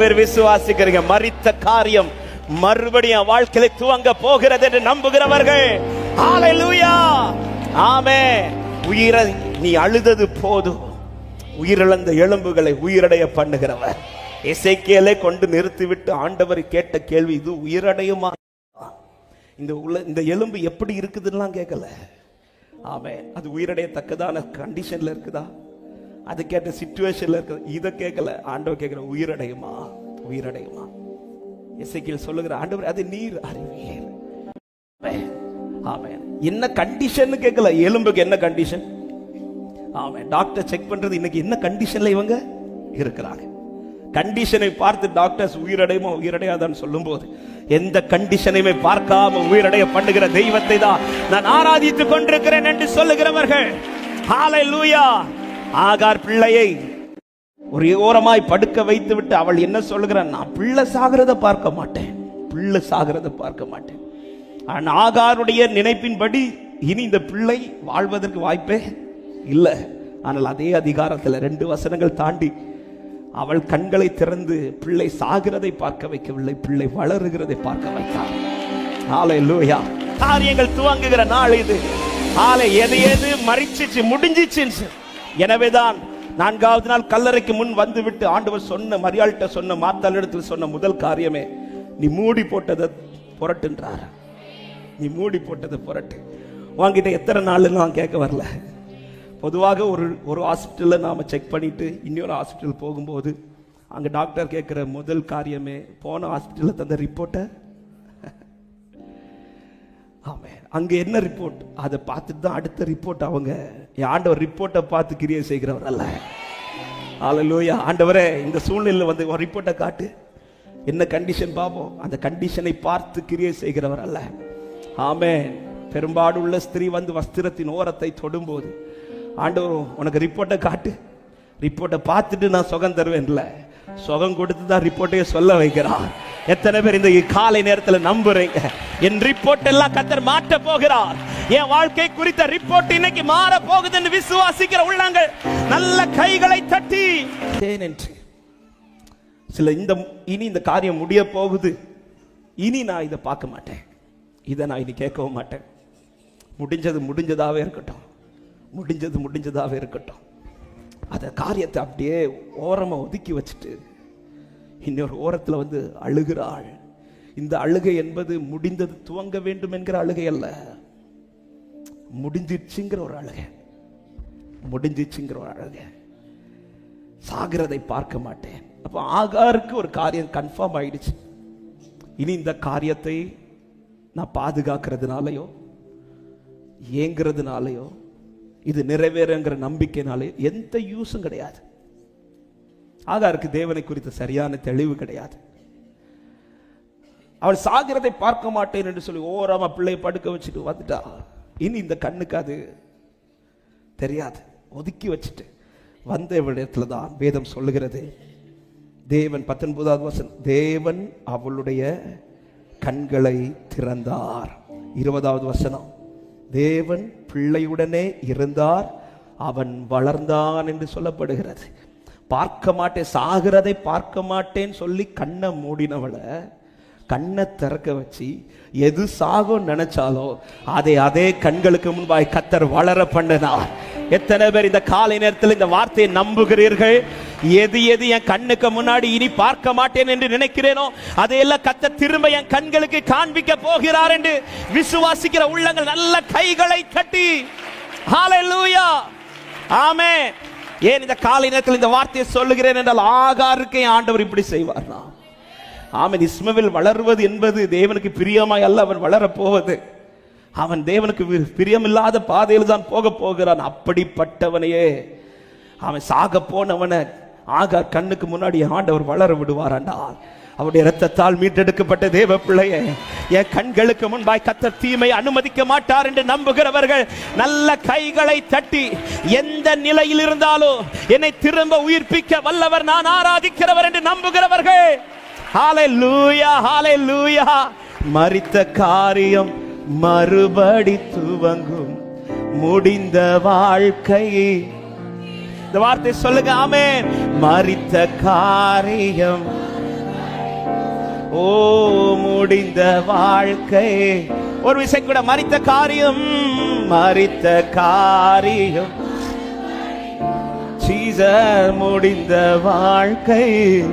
பேர் விசுவாசிக்கிறீங்க. மறித்த காரியம் மறுபடியும் வாழ்க்கையில துவங்க போகிறது என்று நம்புகிறவர்கள். ஹalleluya ஆமே உயிரை நீ அழுதது போதும். உயிரிழந்த எலும்புகளை உயிரடைய பண்ணுகிறவர். இசைக்கேலே கொண்டு நிறுத்திவிட்டு ஆண்டவர் கேட்ட கேள்வி இது உயிரடையுமா? இந்த உள்ள இந்த எலும்பு எப்படி இருக்குதுன்னுலாம் கேட்கல. ஆமே அது உயிரடையத்தக்கதான கண்டிஷன்ல இருக்குதா? அது கேட்ட சுச்சுவேஷன்ல இருக்கிறது இதை கேட்கல. ஆண்டவர் கேட்கிற உயிரடையுமா? உயிரடையுமா? இசைக்கில் சொல்லுகிற ஆண்டவர் அது நீர் அறிவீர் ஆமே என்ன கண்டிஷன் கேட்கல. எலும்புக்கு என்ன கண்டிஷன் ஆமென். டாக்டர் செக் பண்றது இன்னைக்கு என்ன கண்டிஷன்ல இவங்க இருக்கிறாங்க? கண்டிஷனை பார்த்து டாக்டர்ஸ் உயிரடையுமா? உயிரடையாதான்னு சொல்லும்போது எந்த கண்டிஷனையுமே பார்க்காம உயிரடைய பண்ணுகிற தெய்வத்தை தான் நான் ஆராதித்துக் கொண்டிருக்கிறேன் என்று சொல்லுகிறவர்கள். லூயா ஆகார் பிள்ளையை ஒரு ஓரமாய் படுக்க வைத்து விட்டு அவள் என்ன சொல்லுகிறான்? நான் பிள்ளை சாகிறத பார்க்க மாட்டேன். பிள்ளை சாகிறத பார்க்க மாட்டேன். ஆனால் ஆகாருடைய நினைப்பின்படி இனி இந்த பிள்ளை வாழ்வதற்கு வாய்ப்பே இல்லை. ஆனால் அதே அதிகாரத்தில் ரெண்டு வசனங்கள் தாண்டி அவள் கண்களை திறந்து பிள்ளை சாகிறதை பார்க்க வைக்கவில்லை பிள்ளை வளருகிறதை பார்க்க வைத்தார் லூயா காரியங்கள் துவங்குகிற நாள் இது. ஆலை எது எது மறிச்சிச்சு முடிஞ்சிச்சு எனவேதான் நான்காவது நாள் கல்லறைக்கு முன் வந்துவிட்டு ஆண்டவர் சொன்ன மரியாள்கிட்ட சொன்ன மாத்தாளிடத்தில் சொன்ன முதல் காரியமே நீ மூடி போட்டதை புரட்டுன்றார். நீ மூடி போட்டதை புரட்டு. வாங்கிட்ட எத்தனை நாள் நான் கேட்க வரல. பொதுவாக ஒரு ஒரு ஹாஸ்பிட்டலில் நாம் செக் பண்ணிவிட்டு இன்னொரு ஹாஸ்பிட்டல் போகும்போது அங்கே டாக்டர் கேட்குற முதல் காரியமே போன ஹாஸ்பிட்டலில் தந்த ரிப்போர்ட்டை அங்க என்ன ரிப்போர்ட் அதை பார்த்துட்டு தான் அடுத்த ரிப்போர்ட் அவங்க. ஆண்டவர் ரிப்போர்ட்டை பார்த்து கிரியை செய்கிறவர் அல்ல. ஆலலூயா ஆண்டவரே இந்த சூழ்நிலையில் வந்து ஒரு ரிப்போர்ட்டை காட்டு. என்ன கண்டிஷன் பார்ப்போம்? அந்த கண்டிஷனை பார்த்து கிரியை செய்கிறவர் அல்ல. ஆமே பெரும்பாடுள்ள ஸ்திரீ வந்து வஸ்திரத்தின் ஓரத்தை தொடும்போது ஆண்டவர் உனக்கு ரிப்போர்ட்டை காட்டு. ரிப்போர்ட்டை பார்த்துட்டு நான் சுகம் தருவேன்ல சுகம் கொடுத்து தான் ரிப்போர்ட்டையே சொல்ல வைக்கிறான் எத்தனை பேர் இந்த காலை நேரத்தில் நம்புறீங்க? என் ரிப்போர்ட் எல்லாம் கத்தர் மாற்ற போகிறார். என் வாழ்க்கை குறித்த ரிப்போர்ட் இன்னைக்கு மாற போகுதுன்னு விசுவாசிக்கிற உள்ளங்கள் நல்ல கைகளை தட்டி. என்று. சில இந்த இனி இந்த காரியம் முடிய போகுது. இனி நான் இதை பார்க்க மாட்டேன். இதை நான் இனி கேட்கவும் மாட்டேன். முடிஞ்சது முடிஞ்சதாகவே இருக்கட்டும். முடிஞ்சது முடிஞ்சதாகவே இருக்கட்டும். அந்த காரியத்தை அப்படியே ஓரமாக ஒதுக்கி வச்சுட்டு இன்னொரு ஓரத்தில் வந்து அழுகிறாள். இந்த அழுகை என்பது முடிந்தது துவங்க வேண்டும் என்கிற அழுகை அல்ல. முடிஞ்சிச்சுங்கிற ஒரு அழுகை. முடிஞ்சிச்சுங்கிற ஒரு அழுகை. சாகிறதை பார்க்க மாட்டேன். அப்போ ஆகாருக்கு ஒரு காரியம் கன்ஃபார்ம் ஆயிடுச்சு. இனி இந்த காரியத்தை நான் பாதுகாக்கிறதுனாலையோ ஏங்கிறதுனாலையோ இது நிறைவேறுங்கிற நம்பிக்கைனாலே எந்த யூஸும் கிடையாது. ஆகாருக்கு தேவனை குறித்த சரியான தெளிவு கிடையாது. அவள் சாகிறதை பார்க்க மாட்டேன் என்று சொல்லி ஓரமா பிள்ளையை படுக்க வச்சுட்டு வந்துட்டா. இனி இந்த கண்ணுக்கு அது தெரியாது. ஒதுக்கி வச்சுட்டு வந்த இடத்துல தான் வேதம் சொல்லுகிறது. தேவன் பத்தொன்பதாவது வசனம் தேவன் அவளுடைய கண்களை திறந்தார். இருபதாவது வசனம் தேவன் பிள்ளையுடனே இருந்தார் அவன் வளர்ந்தான் என்று சொல்லப்படுகிறது. பார்க்க மாட்டேன் சாகிறதை பார்க்க மாட்டேன்னு சொல்லி கண்ணை மூடினவளை கண்ணை திறக்க வச்சு எது சாகும் நினைச்சாலோ அதை அதே கண்களுக்கு முன்பாய் கத்தர் வளர பண்ணினார். எத்தனை பேர் இந்த காலை நேரத்தில் இந்த வார்த்தையை நம்புகிறீர்கள்? எது எது என் கண்ணுக்கு முன்னாடி இனி பார்க்க மாட்டேன் என்று நினைக்கிறேனோ அதையெல்லாம் கத்த திரும்ப என் கண்களுக்கு காண்பிக்க போகிறார் என்று விசுவாசிக்கிற உள்ளங்கள் நல்ல கைகளை கட்டி. ஹalleluya ஆமே ஏன் இந்த காலை நேரத்தில் இந்த வார்த்தையை சொல்லுகிறேன் என்றால் ஆகாருக்கு ஆண்டவர் இப்படி செய்வார்னா ஆமென். இஸ்மவில் வளர்வது என்பது தேவனுக்கு பிரியமாய் அல்ல அவன் வளரப் போவது அவன் தேவனுக்கு பிரியமில்லாத பாதையில் தான் போக போகிறான். அப்படிப்பட்டவனையே. அவன் சாக போனவனை ஆகார் கண்ணுக்கு முன்னாடி ஆண்டவர் வளர விடுவாராண்டா அவருடைய இரத்தத்தால் மீட்டெடுக்கப்பட்ட தேவ பிள்ளைய என் கண்களுக்கு முன்பாய் கத்த தீமை அனுமதிக்க மாட்டார் என்று நம்புகிறவர்கள் நல்ல கைகளை தட்டி எந்த நிலையில் இருந்தாலும் என்னை திரும்ப உயிர்ப்பிக்க வல்லவர் நான் ஆராதிக்கிறவர் என்று நம்புகிறவர்கள். ஹalleluya ஹalleluya மரித்த காரியம் மறுபடி துவங்கும். முடிந்த வாழ்க்கை. இந்த வார்த்தை சொல்லுங்க ஆமென். மரித்த காரியம். ஓ முடிந்த வாழ்க்கை. ஒரு விசை கூட மறித்த காரியம். மறித்த காரியம். சீசர் முடிந்த வாழ்க்கை.